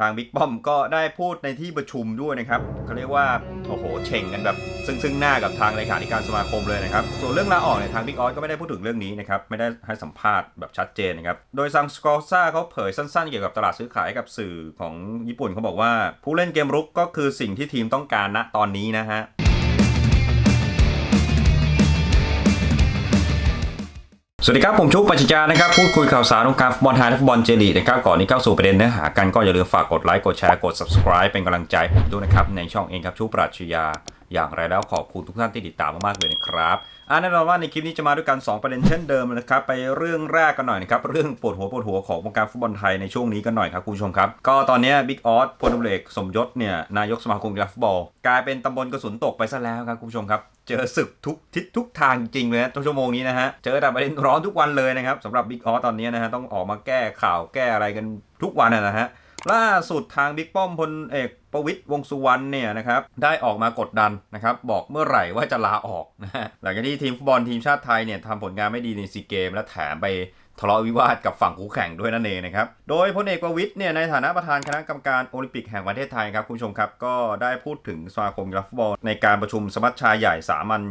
ทางบิ๊กป้อมก็ได้พูดในที่ประชุมด้วยนะครับเขาเรียกว่าโอ้โหเฉ่งกันแบบซึ่งซึ่งหน้ากับทางเลขาธิการสมาคมเลยนะครับ ส่วนเรื่องลาออกเนี่ยทางบิ๊กออสก็ไม่ได้พูดถึงเรื่องนี้นะครับ ไม่ได้ให้สัมภาษณ์แบบชัดเจนนะครับ โดยซังสกอร์ซ่าเขาเผยสั้นๆ เกี่ยวกับตลาดซื้อขายกับสื่อของญี่ปุ่นเขาบอกว่า ผู้เล่นเกมรุกก็คือสิ่งที่ทีมต้องการณตอนนี้นะฮะ สวัสดีครับ ผมชุกปัจจานะครับ พูดคุยข่าวสารวงการฟุตบอลไทยและฟุตบอลเจลีนะครับ ก่อนนี้เข้าสู่ประเด็นเนื้อหากันก็อย่าลืมฝากกดไลค์ กดแชร์ กด subscribe เป็นกำลังใจผมด้วยนะครับ ในช่องเองครับชุกปรัชญา อย่างไรแล้วขอบคุณทุกท่านที่ติดตามมากๆเลยนะครับอ่าแน่นอนว่าในคลิปนี้จะมาด้วยกัน 2 ประเด็นเช่นเดิมนะครับไปเรื่องแรกกันหน่อยนะครับเรื่องปวดหัวปวดหัวของวงการฟุตบอลไทยในช่วงนี้กันหน่อยครับคุณผู้ชมครับ ก็ตอนนี้บิ๊กออสพลตำรวจเอกสมยศเนี่ยนายกสมาคมกีฬาฟุตบอล กลายเป็นตำบลกระสุนตกไปซะแล้วครับคุณผู้ชมครับเจอศึกทุกทิศทุกทางจริงเลยนะชั่วโมงนี้นะฮะเจอแต่ประเด็นร้อนทุกวันเลยนะครับสำหรับบิ๊กออสตอนนี้นะฮะต้องออกมาแก้ข่าวแก้อะไรกันทุกวันนะฮะ ล่าสุดทางบิ๊กป้อมพลเอกประวิตยวงสุวรรณเนี่ยนะครับได้ออกมากดดันนะครับบอกเมื่อไหร่ว่าจะลาออกนะฮะหลังจากที่ทีมฟุตบอลทีมชาติไทยเนี่ยทำผลงานไม่ดีในซีเกม และแถมไปทะเลาะวิวาทกับฝั่งคู่แข่งด้วยนั่นเองนะครับ โดยพลเอกประวิตยเนี่ยในฐานะประธานคณะกรรมการโอลิมปิกแห่งประเทศไทยครับคุณผู้ชมครับ ก็ได้พูดถึงสมาคมกีฬาฟุตบอลในการประชุมสมัชชาใหญ่สามัญ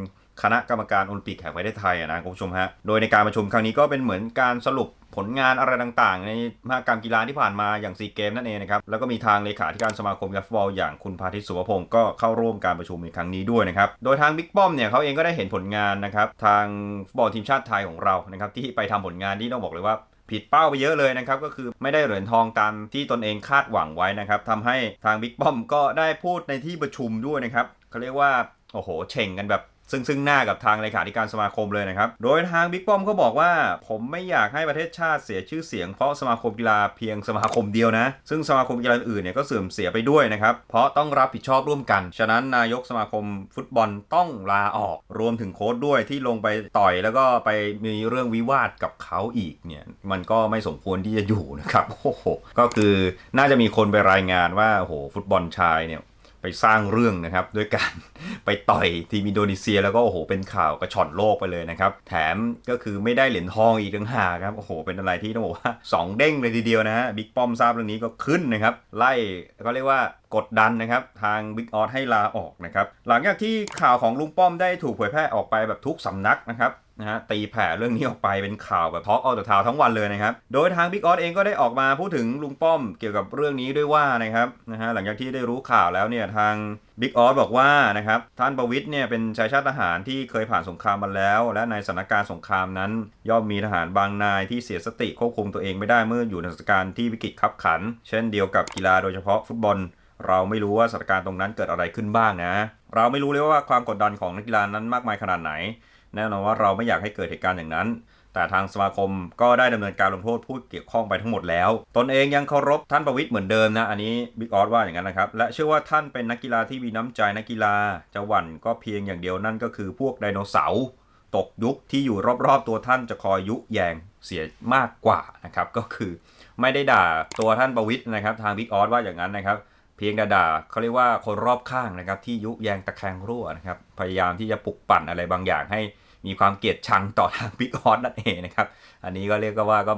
คณะกรรมการโอลิมปิกแห่งประเทศไทยนะคุณผู้ชมฮะ โดยในการประชุมครั้งนี้ก็เป็นเหมือนการสรุปผลงานอะไรต่างๆ ในมหกรรมกีฬาที่ผ่านมาอย่างซีเกมนั่นเองนะครับ แล้วก็มีทางเลขาธิการสมาคมกีฬาฟุตบอลอย่างคุณพาทิตสุภพงศ์ก็เข้าร่วมการประชุมในครั้งนี้ด้วยนะครับ โดยทางบิ๊กป้อมเนี่ยเขาเองก็ได้เห็นผลงานนะครับทางฟุตบอลทีมชาติไทยของเรานะครับที่ไปทำผลงานที่ต้องบอกเลยว่าผิดเป้าไปเยอะเลยนะครับ ก็คือไม่ได้เหรียญทองตามที่ตนเองคาดหวังไว้นะครับทำให้ทางบิ๊กป้อมก็ได้พูดในที่ประชุมด้วยนะครับเขาเรียกว่าโอ้โหเฉ่งกันแบบ ซึ่งซึ่งหน้ากับทางเลขาธิการสมาคมเลยนะครับ โดยทางบิ๊กป้อมเขาบอกว่าผมไม่อยากให้ประเทศชาติเสียชื่อเสียงเพราะสมาคมกีฬาเพียงสมาคมเดียวนะ ซึ่งสมาคมกีฬาอื่นเนี่ยก็เสื่อมเสียไปด้วยนะครับ เพราะต้องรับผิดชอบร่วมกัน ฉะนั้นนายกสมาคมฟุตบอลต้องลาออก รวมถึงโค้ชด้วยที่ลงไปต่อย แล้วก็ไปมีเรื่องวิวาทกับเขาอีกเนี่ยมันก็ไม่สมควรที่จะอยู่นะครับโอ้โหก็คือน่าจะมีคนไปรายงานว่าโอ้โหฟุตบอลชายเนี่ย ไปสร้างเรื่องนะครับด้วยการไปต่อยทีมอินโดนีเซียแล้วก็โอ้โหเป็นข่าวกระชอนโลกไปเลยนะครับแถมก็คือไม่ได้เหรียญทองอีกต่างหากครับโอ้โหเป็นอะไรที่ต้องบอกว่า 2 เด้งเลยทีเดียวนะฮะบิ๊กป้อมทราบเรื่องนี้ก็ขึ้นนะครับไล่ก็เรียกว่ากดดันนะครับทางบิ๊กออสให้ลาออกนะครับหลังจากที่ข่าวของลุงป้อมได้ถูกเผยแพร่ออกไปแบบทุกสำนักนะครับ นะฮะตีแผ่เรื่องนี้ออกไปเป็นข่าวแบบทอกเอาแต่ทาวทั้งวันเลยนะครับ โดยทางบิ๊กออสเองก็ได้ออกมาพูดถึงลุงป้อมเกี่ยวกับเรื่องนี้ด้วยว่านะครับนะฮะหลังจากที่ได้รู้ข่าวแล้วเนี่ยทางบิ๊กออสบอกว่านะครับท่านประวิทย์เนี่ยเป็นชายชาติทหารที่เคยผ่านสงครามมาแล้ว และในสถานการณ์สงครามนั้น ย่อมมีทหารบางนายที่เสียสติควบคุมตัวเองไม่ได้เมื่ออยู่ในสถานการณ์ที่วิกฤตขับขัน เช่นเดียวกับกีฬาโดยเฉพาะฟุตบอลเราไม่รู้ว่าสถานการณ์ตรงนั้นเกิดอะไรขึ้นบ้างนะ เราไม่รู้เลยว่าความกดดันของนักกีฬานั้นมากมายขนาดไหน แน่นอนว่าเราไม่อยากให้เกิดเหตุการณ์อย่างนั้น แต่ทางสมาคมก็ได้ดำเนินการลงโทษผู้เกี่ยวข้องไปทั้งหมดแล้ว ตนเองยังเคารพท่านประวิทย์เหมือนเดิมนะ อันนี้บิ๊กออสว่าอย่างนั้นนะครับ และเชื่อว่าท่านเป็นนักกีฬาที่มีน้ำใจนักกีฬาจะหวั่นก็เพียงอย่างเดียวนั่นก็คือพวกไดโนเสาร์ตกยุคที่อยู่รอบๆ ตัวท่านจะคอยยุแยงเสียมากกว่านะครับก็คือไม่ได้ด่าตัวท่านประวิทย์นะครับ ทางบิ๊กออสว่าอย่างนั้นนะครับ เพียงด่าๆเขาเรียกว่าคนรอบข้างนะครับที่ยุแยงตะแคงรั่วนะครับพยายามที่จะปลุกปั่นอะไรบางอย่างให้มีความเกลียดชังต่อทางบิ๊กออสนั่นเองนะครับอันนี้ก็เรียกว่าก็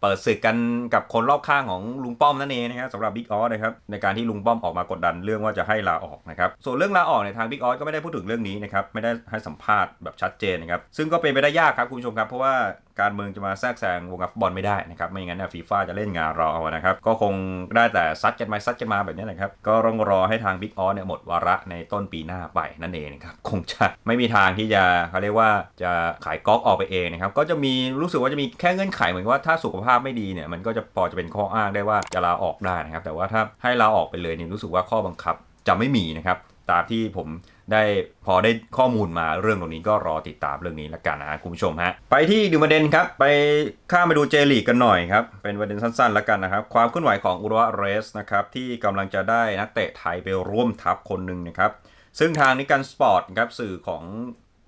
เปิดศึกกันกับคนรอบข้างของลุงป้อมนั่นเองนะครับสำหรับบิ๊กออสนะครับในการที่ลุงป้อมออกมากดดันเรื่องว่าจะให้ลาออกนะครับส่วนเรื่องลาออกในยทางบิ๊กออสก็ไม่ได้พูดถึงเรื่องนี้นะครับไม่ได้ให้สัมภาษณ์แบบชัดเจนนะครับซึ่งก็เป็นไปได้ยากครับคุณผู้ชมครับเพราะว่า การเมืองจะมาแทรกแซงวงการฟุตบอลไม่ได้นะครับ ไม่งั้นฟีฟ่าจะเล่นงานเราเอานะครับ ก็คงได้แต่ซัดกันไปซัดกันมาแบบนี้นะครับ ก็ต้องรอให้ทางบิ๊กออสเนี่ยหมดวาระในต้นปีหน้าไปนั่นเองนะครับ คงจะไม่มีทางที่จะเขาเรียกว่าจะขายก๊อกออกไปเองนะครับ ก็จะมีรู้สึกว่าจะมีแค่เงื่อนไขเหมือนว่าถ้าสุขภาพไม่ดีเนี่ยมันก็จะพอจะเป็นข้ออ้างได้ว่าจะลาออกได้นะครับ แต่ว่าถ้าให้ลาออกไปเลยเนี่ยรู้สึกว่าข้อบังคับจะไม่มีนะครับตามที่ผม ได้พอได้ข้อมูลมาเรื่องตรงนี้ก็รอติดตามเรื่องนี้ละกันนะคุณผู้ชมฮะไปที่ดูประเด็นครับไปข้ามไปดูเจลีกกันหน่อยครับเป็นประเด็นสั้นๆละกันนะครับความเคลื่อนไหวของอุรุวะเรสนะครับที่กำลังจะได้นักเตะไทยไปร่วมทัพคนหนึ่งนะครับซึ่งทางนิกันสปอร์ตครับสื่อของ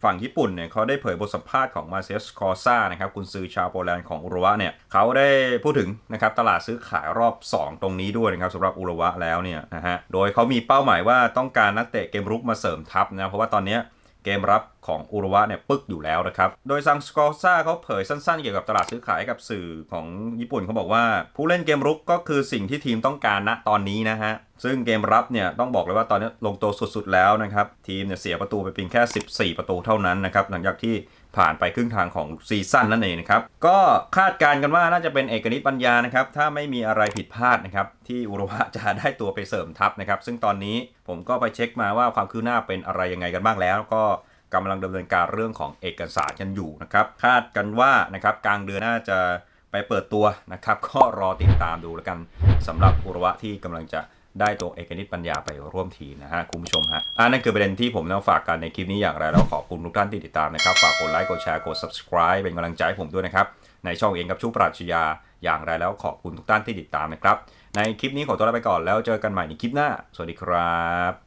ฝั่งญี่ปุ่นเนี่ยเขาได้เผยบทสัมภาษณ์ของมาเซสคอซ่านะครับกุนซือชาวโปแลนด์ของอุรุวะเนี่ยเขาได้พูดถึงนะครับตลาดซื้อขายรอบ 2 ตรงนี้ด้วยนะครับสำหรับอุรุวะแล้วเนี่ยนะฮะโดยเขามีเป้าหมายว่าต้องการนักเตะเกมรุกมาเสริมทัพนะเพราะว่าตอนนี้เกมรับของอุรุวะเนี่ยปึกอยู่แล้วนะครับ โดยซังสกอร์ซ่าเขาเผยสั้นๆ เกี่ยวกับตลาดซื้อขายกับสื่อของญี่ปุ่นเขาบอกว่า ผู้เล่นเกมรุกก็คือสิ่งที่ทีมต้องการณตอนนี้นะฮะ ซึ่งเกมรับเนี่ยต้องบอกเลยว่าตอนนี้ลงตัวสุดๆแล้วนะครับ ทีมเนี่ยเสียประตูไปเพียงแค่ 14 ประตูเท่านั้นนะครับหลังจากที่ผ่านไปครึ่งทางของซีซั่นนั่นเองนะครับ ก็คาดการณ์กันว่าน่าจะเป็นเอกนิตปัญญานะครับ ถ้าไม่มีอะไรผิดพลาดนะครับ ที่อุรุวะจะได้ตัวไปเสริมทัพนะครับ ซึ่งตอนนี้ผมก็ไปเช็คมาว่าความคืบหน้าเป็นอะไรยังไงกันบ้างแล้ว ก็กำลังดำเนินการเรื่องของเอกสารกันอยู่นะครับคาดกันว่านะครับกลางเดือนน่าจะไปเปิดตัวนะครับ ก็รอติดตามดูแล้วกันสำหรับอุรุวะที่กำลังจะ ได้ตัวเอกนิตปัญญาไปร่วมทีมนะฮะคุณผู้ชมฮะอ่านั่นคือประเด็นที่ผมนำฝากกันในคลิปนี้อย่างไรแล้วขอบคุณทุกท่านที่ติดตามนะครับฝากกดไลค์กดแชร์กด subscribe เป็นกำลังใจให้ผมด้วยนะครับในช่องเองกับชูปราชญาอย่างไรแล้วขอบคุณทุกท่านที่ติดตามนะครับในคลิปนี้ขอตัวลาไปก่อนแล้วเจอกันใหม่ในคลิปหน้า สวัสดีครับ